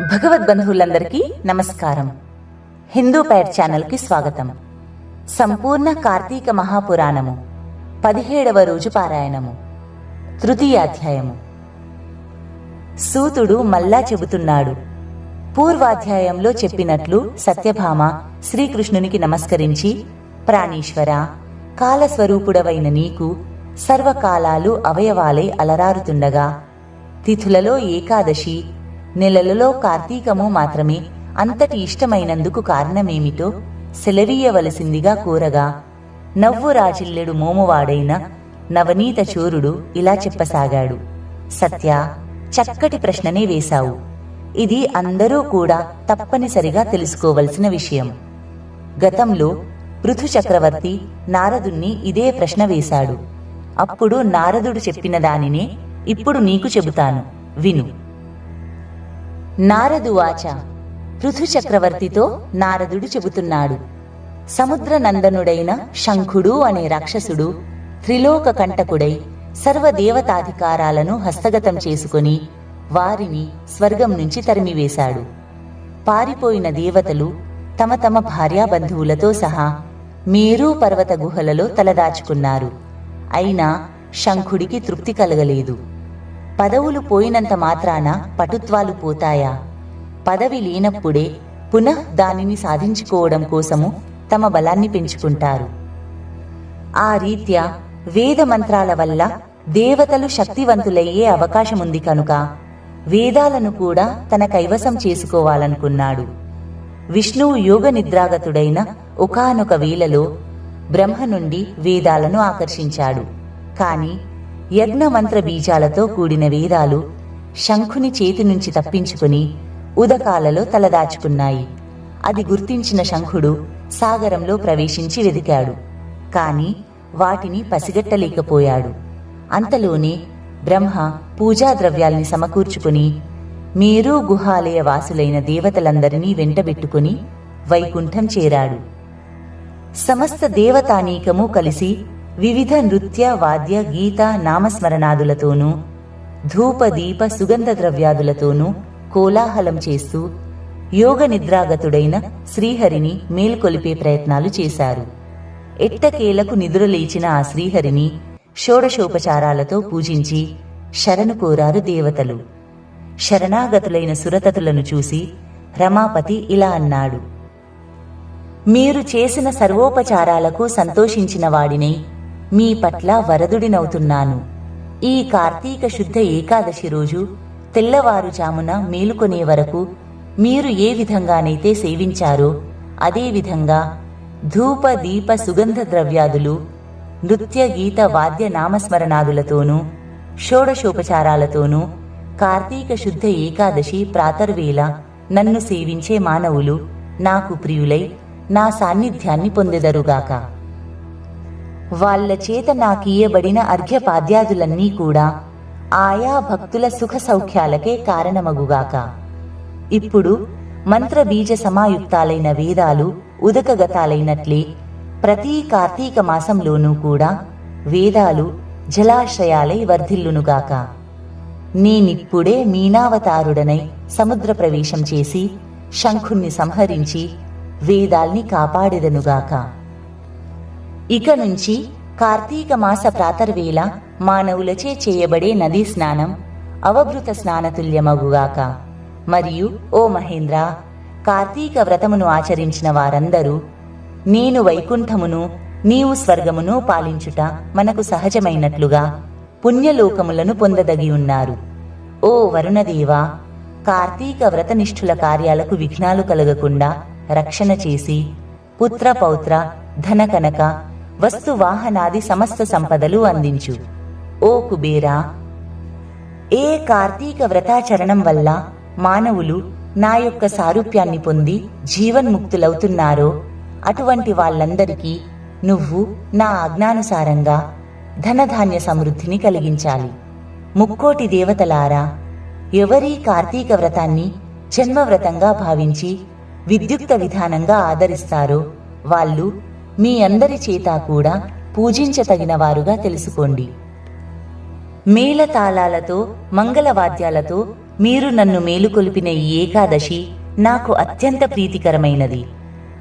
భగవద్బంధువులందరికీ నమస్కారం. హిందూ పైర్ ఛానల్కి స్వాగతం. సంపూర్ణ కార్తీక మహాపురాణము పదిహేడవ రోజు పారాయణము తృతీయాధ్యాయము సూతుడు మల్లా చెబుతున్నాడు పూర్వాధ్యాయంలో చెప్పినట్లు సత్యభామ శ్రీకృష్ణునికి నమస్కరించి ప్రాణీశ్వర కాలస్వరూపుడవైన నీకు సర్వకాలాలు అవయవాలై అలరారుతుండగా తిథులలో ఏకాదశి నెలలలో కార్తీకము మాత్రమే. అంతటి ఇష్టమైనందుకు కారణమేమిటో సెలవీయవలసిందిగా కోరగా నవ్వు రాజిల్లెడు మోమువాడైన నవనీత చోరుడు ఇలా చెప్పసాగాడు. సత్య చక్కటి ప్రశ్ననే వేశావు. ఇది అందరూ కూడా తప్పనిసరిగా తెలుసుకోవలసిన విషయం. గతంలో పృథు చక్రవర్తి నారదుణ్ణి ఇదే ప్రశ్న వేశాడు. అప్పుడు నారదుడు చెప్పిన దానినే ఇప్పుడు నీకు చెబుతాను. విను. నారదు వాచ. పృథు చక్రవర్తితో నారదుడు చెబుతున్నాడు. సముద్ర నందనుడైన శంఖుడు అనే రాక్షసుడు త్రిలోక కంటకుడై సర్వదేవతాధికారాలను హస్తగతం చేసుకుని వారిని స్వర్గం నుంచి తరిమివేశాడు. పారిపోయిన దేవతలు తమ తమ భార్యాబంధువులతో సహా మేరు పర్వత గుహలలో తలదాచుకున్నారు. అయినా శంఖుడికి తృప్తి కలగలేదు. పదవులు పోయినంత మాత్రాన పటుత్వాలు పోతాయా? పదవి లేనప్పుడే పునః దానిని సాధించుకోవడం కోసము తమ బలాన్ని పెంచుకుంటారు. ఆ రీత్యా వేద మంత్రాల వల్ల దేవతలు శక్తివంతులయ్యే అవకాశముంది కనుక వేదాలను కూడా తన కైవసం చేసుకోవాలనుకున్నాడు. విష్ణువు యోగ నిద్రాగతుడైన ఒకానొక వేళలో బ్రహ్మ నుండి వేదాలను ఆకర్షించాడు. కాని యజ్ఞమంత్ర బీజాలతో కూడిన వేదాలు శంఖుని చేతి నుంచి తప్పించుకుని ఉదకాలలో తలదాచుకున్నాయి. అది గుర్తించిన శంఖుడు సాగరంలో ప్రవేశించి వెదికాడు. కాని వాటిని పసిగట్టలేకపోయాడు. అంతలోనే బ్రహ్మ పూజా ద్రవ్యాల్ని సమకూర్చుకుని మీరు గుహాలయ వాసులైన దేవతలందరినీ వెంటబెట్టుకుని వైకుంఠం చేరాడు. సమస్త దేవతానీకము కలిసి వివిధ నృత్య వాద్య గీత నామస్మరణాదులతోనూ ధూప దీప సుగంధ ద్రవ్యాదులతోనూ కోలాహలం చేస్తూ యోగ నిద్రాగతుడైన శ్రీహరిని మేల్కొలిపే ప్రయత్నాలు చేశారు. ఎట్టకేలకు నిద్రలేచిన ఆ శ్రీహరిని షోడశోపచారాలతో పూజించి శరణు కోరారు దేవతలు. శరణాగతులైన సురతతులను చూసి రమాపతి ఇలా అన్నాడు. మీరు చేసిన సర్వోపచారాలకు సంతోషించిన వాడినై మీ పట్ల వరదుడినవుతున్నాను. ఈ కార్తీక శుద్ధ ఏకాదశి రోజు తెల్లవారుజామున మేలుకొనే వరకు మీరు ఏ విధంగానైతే సేవించారో అదేవిధంగా ధూప దీప సుగంధ ద్రవ్యాదులు నృత్య గీత వాద్య నామస్మరణాదులతోనూ షోడశోపచారాలతోనూ కార్తీక శుద్ధ ఏకాదశి ప్రాతర్వేళ నన్ను సేవించే మానవులు నాకు ప్రియులై నా సాన్నిధ్యాన్ని పొందెదరుగాక. వాళ్ళ చేత నాకీయబడిన అర్ఘ్యపాద్యాదులన్నీ కూడా ఆయా భక్తుల సుఖ సౌఖ్యాలకే కారణమగుగాక. ఇప్పుడు మంత్రబీజ సమాయుక్తాలైన వేదాలు ఉదకగతాలైనట్లే ప్రతి కార్తీక మాసంలోనూ కూడా వేదాలు జలాశయాలై వర్ధిల్లునుగాక. నేనిప్పుడే మీనావతారుడనై సముద్ర ప్రవేశం చేసి శంఖుణ్ణి సంహరించి వేదాల్ని కాపాడెదనుగాక. ఇక నుంచి కార్తీక మాస ప్రాతర్వేళ మానవులచే చేయబడే నదీ స్నానం అవభృత స్నానతుల్యమగుగాక. మరియు ఓ మహేంద్ర కార్తీక వ్రతమును ఆచరించిన వారందరూ నేను వైకుంఠమును నీవు స్వర్గమును పాలించుట మనకు సహజమైనట్లుగా పుణ్యలోకములను పొందదగి ఉన్నారు. ఓ వరుణదేవా కార్తీక వ్రతనిష్ఠుల కార్యాలకు విఘ్నాలు కలగకుండా రక్షణ చేసి పుత్ర పౌత్ర ధనకనక వస్తు వాహనాది సమస్త సంపదలు అందించు. ఓ కుబేరా! ఏ కార్తీక వ్రతాచరణం వల్ల మానవులు నా యొక్క సారూప్యాన్ని పొంది జీవన్ముక్తులవుతున్నారో అటువంటి వాళ్ళందరికీ నువ్వు నా ఆజ్ఞానుసారంగా ధనధాన్య సమృద్ధిని కలిగించాలి. ముక్కోటి దేవతలారా ఎవరీ కార్తీక వ్రతాన్ని జన్మవ్రతంగా భావించి విద్యుక్త విధానంగా ఆదరిస్తారో వాళ్ళు మీ అందరి చేత కూడా పూజించతగిన వారుగా తెలుసుకోండి. మేళతాళాలతో మంగళవాద్యాలతో మీరు నన్ను మేలుకొలిపిన ఈ ఏకాదశి నాకు అత్యంత ప్రీతికరమైనది.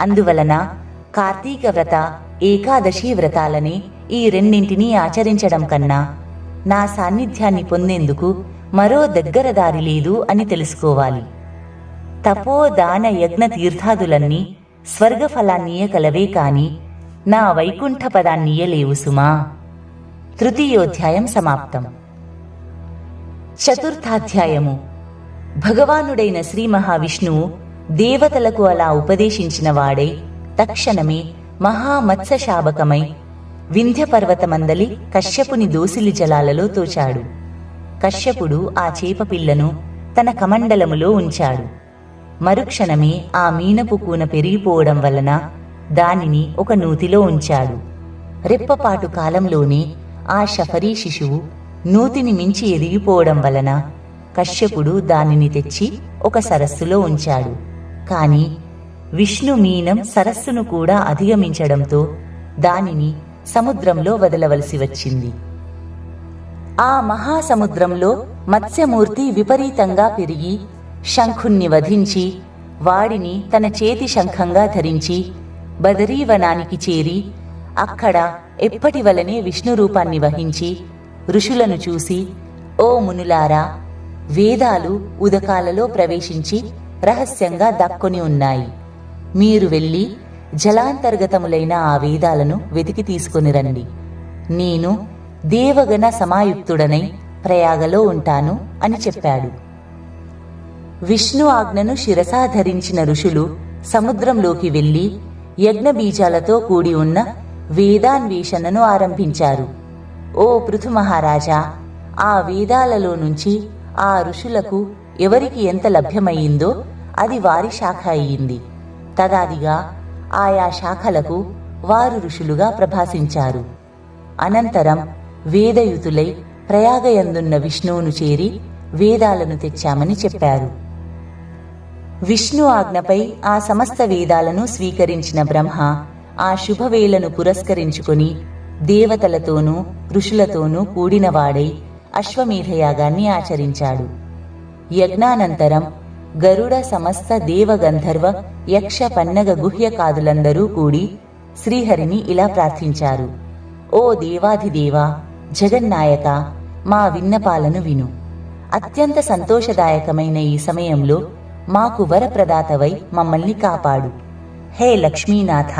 అందువలన కార్తీక వ్రత ఏకాదశి వ్రతాలని ఈ రెండింటినీ ఆచరించడం కన్నా నా సాన్నిధ్యాన్ని పొందేందుకు మరో దగ్గర దారి లేదు అని తెలుసుకోవాలి. తపో దాన యజ్ఞ తీర్థాదులన్నీ స్వర్గఫలాన్నీయగలవే కాని నా వైకుంఠ పదాన్నీయలేవు సుమా. తృతీయోధ్యాయం సమాప్తం. చతుర్థాధ్యాయము. భగవానుడైన శ్రీ మహావిష్ణువు దేవతలకు అలా ఉపదేశించిన వాడై తక్షణమే మహామత్స్యశాబకమై వింధ్యపర్వతమందలి కశ్యపుని దోసిలి జలాలలో తోచాడు. కశ్యపుడు ఆ చేపపిల్లను తన కమండలములో ఉంచాడు. మరుక్షణమే ఆ మీనపు కూన పెరిగిపోవడం వలన దానిని ఒక నూతిలో ఉంచాడు. రెప్పపాటు కాలంలోనే ఆ షఫరీ శిశువు నూతిని మించి ఎదిగిపోవడం వలన కశ్యపుడు దానిని తెచ్చి ఒక సరస్సులో ఉంచాడు. కాని విష్ణు మీనం సరస్సును కూడా అధిగమించడంతో దానిని సముద్రంలో వదలవలసి వచ్చింది. ఆ మహాసముద్రంలో మత్స్యమూర్తి విపరీతంగా పెరిగి శంఖుణ్ణి వధించి వాడిని తన చేతి శంఖంగా ధరించి బదరీవనానికి చేరి అక్కడ ఎప్పటి వలనే విష్ణు రూపాన్ని వహించి ఋషులను చూసి ఓ మునులారా వేదాలు ఉదకాలలో ప్రవేశించి రహస్యంగా దక్కుని ఉన్నాయి. మీరు వెళ్ళి జలాంతర్గతములైన ఆ వేదాలను వెతికి తీసుకుని రండి. నేను దేవగణ సమాయుక్తుడనై ప్రయాగలో ఉంటాను అని చెప్పాడు. విష్ణు ఆజ్ఞను శిరసా ధరించిన ఋషులు సముద్రంలోకి వెళ్ళి యజ్ఞబీజాలతో కూడి ఉన్న వేదాన్వేషణను ఆరంభించారు. ఓ పృథు మహారాజా ఆ వేదాలలో నుంచి ఆ ఋషులకు ఎవరికి ఎంత లభ్యమయ్యిందో అది వారి శాఖ అయ్యింది. తదాదిగా ఆయా శాఖలకు వారు ఋషులుగా ప్రభాసించారు. అనంతరం వేదయుతులై ప్రయాగయందున్న విష్ణువును చేరి వేదాలను తెచ్చామని చెప్పారు. విష్ణు ఆజ్ఞపై ఆ సమస్త వేదాలను స్వీకరించిన బ్రహ్మ ఆ శుభవేళను పురస్కరించుకుని దేవతలతోనూ ఋషులతోనూ కూడినవాడై అశ్వమేధయాగాన్ని ఆచరించాడు. యజ్ఞానంతరం గరుడ సమస్త దేవగంధర్వ యక్ష పన్నగ గుహ్యకాదులందరూ కూడి శ్రీహరిని ఇలా ప్రార్థించారు. ఓ దేవాధిదేవా జగన్నాయక మా విన్నపాలను విను. అత్యంత సంతోషదాయకమైన ఈ సమయంలో మాకు వరప్రదాతవై మమ్మల్ని కాపాడు. హే లక్ష్మీనాథ!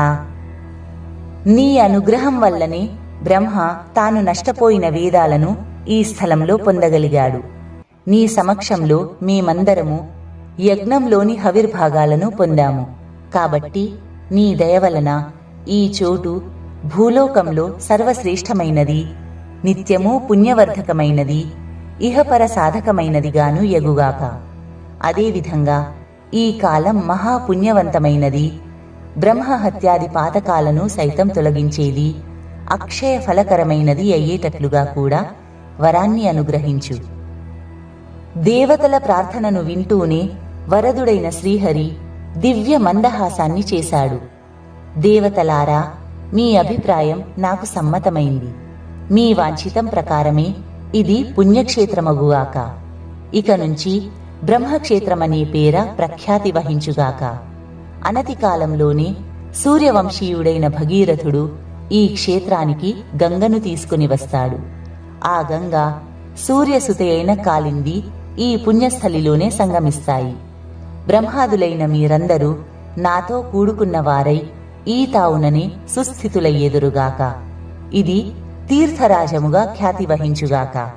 నీ అనుగ్రహం వల్లనే బ్రహ్మ తాను నష్టపోయిన వేదాలను ఈ స్థలంలో పొందగలిగాడు. నీ సమక్షంలో మేమందరము యజ్ఞంలోని హవిర్భాగాలను పొందాము. కాబట్టి నీ దయ వలన ఈ చోటు భూలోకంలో సర్వశ్రేష్టమైనది నిత్యము పుణ్యవర్ధకమైనది ఇహపర సాధకమైనదిగాను ఎగుగాక. అదేవిధంగా ఈ కాలం మహాపుణ్యవంతమైనది. బ్రహ్మహత్యాది పాతకాలను సైతం తొలగించేది అక్షయ ఫలకరమైనది అయ్యేటట్లుగా కూడా వరాన్ని అనుగ్రహించు. దేవతల ప్రార్థనను వింటూనే వరదుడైన శ్రీహరి దివ్య మందహాసాన్ని చేశాడు. దేవతలారా మీ అభిప్రాయం నాకు సమ్మతమైంది. మీ వాంఛితం ప్రకారమే ఇది పుణ్యక్షేత్రమగుగాక. ఇక నుంచి బ్రహ్మక్షేత్రమనే పేర ప్రఖ్యాతి వహించుగాక. అనతి కాలంలోనే సూర్యవంశీయుడైన భగీరథుడు ఈ క్షేత్రానికి గంగను తీసుకుని వస్తాడు. ఆ గంగ సూర్యసుతి అయిన కాలింది ఈ పుణ్యస్థలిలోనే సంగమిస్తాయి. బ్రహ్మాదులైన మీరందరూ నాతో కూడుకున్న వారై ఈ తావుననే సుస్థితులయ్యెదురుగాక ఇది తీర్థరాజముగా ఖ్యాతి వహించుగాక.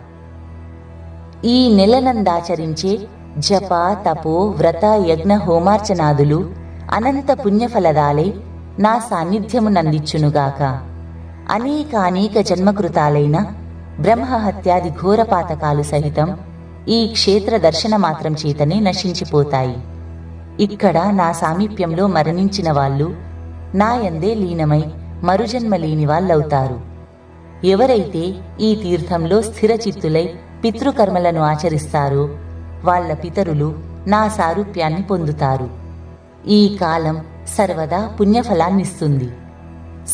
ఈ నెలనందాచరించే జప తపో వ్రత యజ్ఞ హోమార్చనాదులు అనంత పుణ్యఫలదాలై నా సాన్నిధ్యము సాన్నిధ్యమునందిచ్చునుగాక అనేకానేక జన్మకృతాలైన బ్రహ్మహత్యాది ఘోరపాతకాలు సహితం ఈ క్షేత్ర దర్శన మాత్రం చేతనే నశించిపోతాయి. ఇక్కడ నా సామీప్యంలో మరణించిన వాళ్ళు నాయందే లీనమై మరుజన్మ లేని వాళ్ళవుతారు. ఎవరైతే ఈ తీర్థంలో స్థిరచిత్తులై పితృకర్మలను ఆచరిస్తారో వాళ్ళ పితరులు నా సారూప్యాన్ని పొందుతారు. ఈ కాలం సర్వదా పుణ్యఫలాన్నిస్తుంది.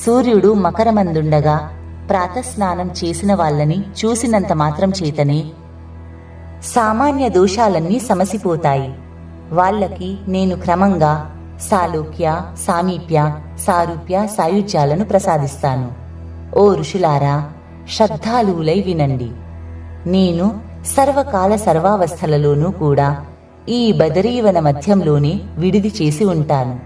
సూర్యుడు మకరమందుండగా ప్రాతస్నానం చేసిన వాళ్ళని చూసినంత మాత్రం చేతనే సామాన్య దోషాలన్నీ సమసిపోతాయి. వాళ్ళకి నేను క్రమంగా సాలోక్య సామీప్య సారూప్య సాయుధ్యాలను ప్రసాదిస్తాను. ఓ ఋషులారా శ్రద్ధాలువులై వినండి. నేను సర్వకాల సర్వావస్థలలోనూ కూడా ఈ బదరీవన మధ్యంలోనే విడిది చేసి ఉంటాను.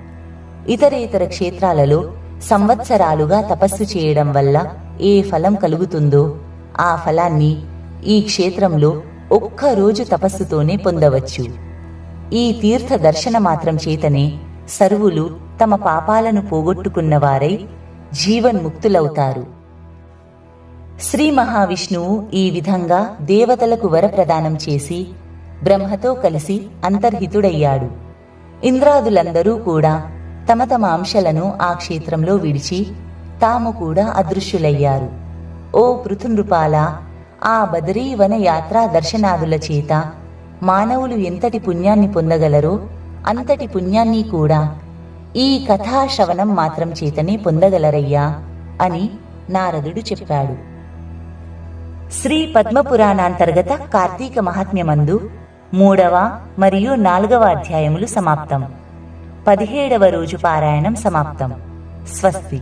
ఇతరేతర క్షేత్రాలలో సంవత్సరాలుగా తపస్సు చేయడం వల్ల ఏ ఫలం కలుగుతుందో ఆ ఫలాన్ని ఈ క్షేత్రంలో ఒక్క రోజు తపస్సుతోనే పొందవచ్చు. ఈ తీర్థ దర్శన మాత్రం చేతనే సర్వులు తమ పాపాలను పోగొట్టుకున్నవారై జీవన్ముక్తులవుతారు. శ్రీ మహావిష్ణువు ఈ విధంగా దేవతలకు వరప్రదానం చేసి బ్రహ్మతో కలిసి అంతర్హితుడయ్యాడు. ఇంద్రాదులందరూ కూడా తమ తమ అంశలను ఆ క్షేత్రంలో విడిచి తాము కూడా అదృశ్యులయ్యారు. ఓ పృథునృపాల ఆ బదరీవన యాత్రా దర్శనాదుల చేత మానవులు ఎంతటి పుణ్యాన్ని పొందగలరో అంతటి పుణ్యాన్ని కూడా ఈ కథా శ్రవణం మాత్రం చేతనే పొందగలరయ్యా అని నారదుడు చెప్పాడు. శ్రీ పద్మపురాణాంతర్గత కార్తీక మహాత్మ్యమందు మూడవ మరియు నాలుగవ అధ్యాయములు సమాప్తం. పదిహేడవ రోజు పారాయణం సమాప్తం. స్వస్తి.